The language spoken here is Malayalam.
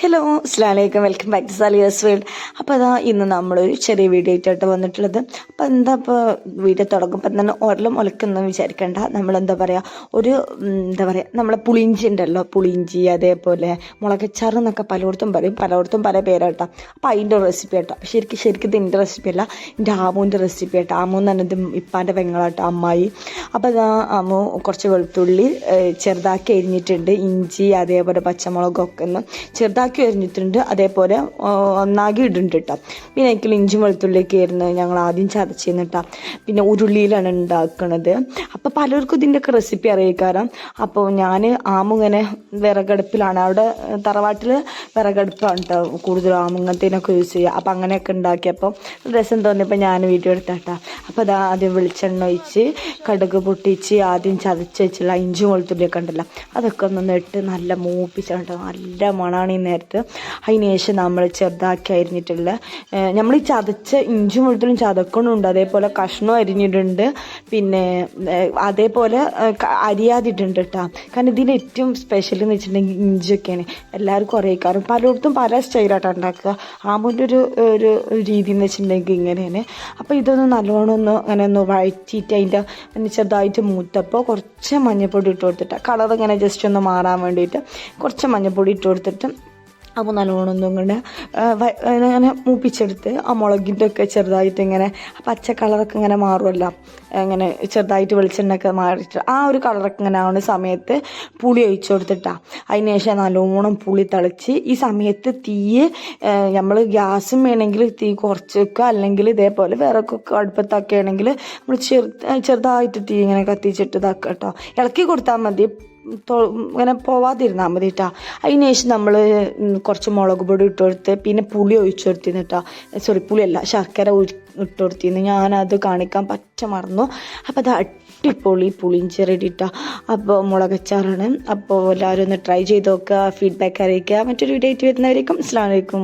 Hello അസ്ലാമലൈക്കും welcome back to Salia's world അപ്പോൾ അതാ ഇന്ന് നമ്മളൊരു ചെറിയ വീഡിയോ ആയിട്ടാണ് വന്നിട്ടുള്ളത്. അപ്പോൾ എന്താ ഇപ്പോൾ വീഡിയോ തുടങ്ങുമ്പോൾ തന്നെ ഒരലും ഒലക്കൊന്നും വിചാരിക്കേണ്ട. നമ്മളെന്താ പറയുക ഒരു എന്താ പറയുക നമ്മളെ പുളിഞ്ചി ഉണ്ടല്ലോ പുളിഞ്ചി അതേപോലെ മുളകച്ചാർ എന്നൊക്കെ പലയിടത്തും പറയും. പലയിടത്തും പല പേരാട്ടോ. അപ്പോൾ അതിന്റെ റെസിപ്പി ആട്ടോ. ശരിക്കും ശരിക്കും ഇത് എന്റെ റെസിപ്പി അല്ല എന്റെ ആമുവിന്റെ റെസിപ്പി ആട്ടോ. ആമു എന്ന് പറഞ്ഞത് ഇപ്പാന്റെ പെങ്ങളാട്ടോ അമ്മായി. അപ്പോൾ അതാ ആമു കുറച്ച് വെളുത്തുള്ളി ചെറുതാക്കി അരിഞ്ഞിട്ടുണ്ട്. ഇഞ്ചി അതേപോലെ പച്ചമുളകൊക്കെ ഒന്ന് ചെറുതാക്കി അരിഞ്ഞിട്ടുണ്ട് അതേപോലെ ഒന്നാക്കി ഒന്നാകി ഇടുന്നുണ്ട് കേട്ടോ പിന്നെ എനിക്ക് ഇഞ്ചി വെളുത്തുള്ളിയൊക്കെ ആയിരുന്നു ഞങ്ങൾ ആദ്യം ചതച്ചിരുന്നു കേട്ടോ പിന്നെ ഉരുളിയിലാണ് ഉണ്ടാക്കുന്നത് അപ്പോൾ പലർക്കും ഇതിന്റെയൊക്കെ റെസിപ്പി അറിയിക്കാറാം അപ്പോൾ ഞാൻ ആമുങ്ങനെ വിറകടുപ്പിലാണ്. അവിടെ തറവാട്ടിൽ വിറകടുപ്പാണ് കേട്ടോ കൂടുതലും ആമുങ്ങത്തേനൊക്കെ യൂസ് ചെയ്യുക. അപ്പോൾ അങ്ങനെയൊക്കെ ഉണ്ടാക്കിയപ്പോൾ രസം തോന്നിയപ്പോൾ ഞാൻ വീഡിയോ എടുത്താട്ടാ അപ്പോൾ അത് ആദ്യം വെളിച്ചെണ്ണ ഒഴിച്ച് കടുക് പൊട്ടിച്ച് ആദ്യം ചതച്ച് വെച്ചുള്ള ഇഞ്ചി വെളുത്തുള്ളിയൊക്കെ ഉണ്ടല്ലോ അതൊക്കെ ഒന്ന് ഇട്ട് നല്ല മൂപ്പിച്ചിട്ട് നല്ല മണമാണ് ഈ നേരത്ത്. അതിന് ശേഷം നമ്മൾ ചെറുതാക്കി അരിഞ്ഞിട്ടുള്ള നമ്മൾ ഈ ചതച്ച ഇഞ്ചി വെളുത്തുള്ളിയും ചതക്കണുണ്ട്. അതേപോലെ കഷ്ണം അരിഞ്ഞിട്ടുണ്ട്. പിന്നെ അതേപോലെ അരിയാതിട്ടുണ്ട് കേട്ടോ കാരണം ഇതിന് ഏറ്റവും സ്പെഷ്യൽ എന്ന് വെച്ചിട്ടുണ്ടെങ്കിൽ ഇഞ്ചിയൊക്കെയാണ്. എല്ലാവർക്കും അറിയിക്കാറും. പലയിടത്തും പല സ്റ്റൈലായിട്ടാണ് ഉണ്ടാക്കുക. ആമൂന്റെ ഒരു ഒരു രീതി എന്ന് വെച്ചിട്ടുണ്ടെങ്കിൽ ഇങ്ങനെയാണ്. അപ്പോൾ ഇതൊന്ന് നല്ലോണം ഒന്ന് അങ്ങനെ ഒന്ന് വഴറ്റിയിട്ട് അതിന്റെ ഒന്ന് ചെറുതായിട്ട് മൂത്തപ്പോൾ കുറച്ച് മഞ്ഞൾപ്പൊടി ഇട്ട് കൊടുത്തിട്ട് കളർ ഇങ്ങനെ ജസ്റ്റ് ഒന്ന് മാറാൻ വേണ്ടിയിട്ട് കുറച്ച് മഞ്ഞൾപ്പൊടി ഇട്ട് കൊടുത്തിട്ട് അപ്പോൾ നല്ലോണം ഒന്നും ആ, ഇങ്ങനെ മൂപ്പിച്ചെടുത്ത് ആ മുളകിന്റെ ഒക്കെ ചെറുതായിട്ട് ഇങ്ങനെ പച്ച കളറൊക്കെ ഇങ്ങനെ മാറുമല്ലോ ഇങ്ങനെ ചെറുതായിട്ട് വെളിച്ചെണ്ണയൊക്കെ മാറിയിട്ട് ആ ഒരു കളറൊക്കെ ഇങ്ങനെ ആവുന്ന സമയത്ത് പുളി ഒഴിച്ചു കൊടുത്തിട്ടാണ് അതിന് ശേഷം നല്ലോണം പുളി തളിച്ച് ഈ സമയത്ത് തീ നമ്മൾ ഗ്യാസും വേണമെങ്കിൽ തീ കുറച്ച് വെക്കുക. അല്ലെങ്കിൽ ഇതേപോലെ വിറകൊക്കെ അടുപ്പത്തൊക്കെ നമ്മൾ ചെറു ചെറുതായിട്ട് തീ ഇങ്ങനെ കത്തിച്ചിട്ട് ഇതാക്കുക കേട്ടോ. ഇളക്കി കൊടുത്താൽ മതി. ഇങ്ങനെ പോവാതിരുന്നാൽ മതി കേട്ടോ അതിന് ശേഷം നമ്മൾ കുറച്ച് മുളക് പൊടി ഇട്ട് കൊടുത്ത് പിന്നെ പുളി ഒഴിച്ചു കൊടുത്തിരുന്നു കേട്ടോ സോറി പുളിയല്ല ശർക്കര ഇട്ട് കൊടുത്തിരുന്നു ഞാനത് കാണിക്കാൻ പറ്റ മറന്നു. അപ്പോൾ അത് അടിപൊളി പുളിഞ്ചി റെഡി അപ്പോൾ മുളകച്ചാറാണ്. അപ്പോൾ എല്ലാവരും ഒന്ന് ട്രൈ ചെയ്ത് നോക്കുക ഫീഡ്ബാക്ക് അറിയിക്കുക മറ്റൊരു വീഡിയോ ആയിട്ട് വരുന്നവരേക്കും അസ്സാം വലൈക്കും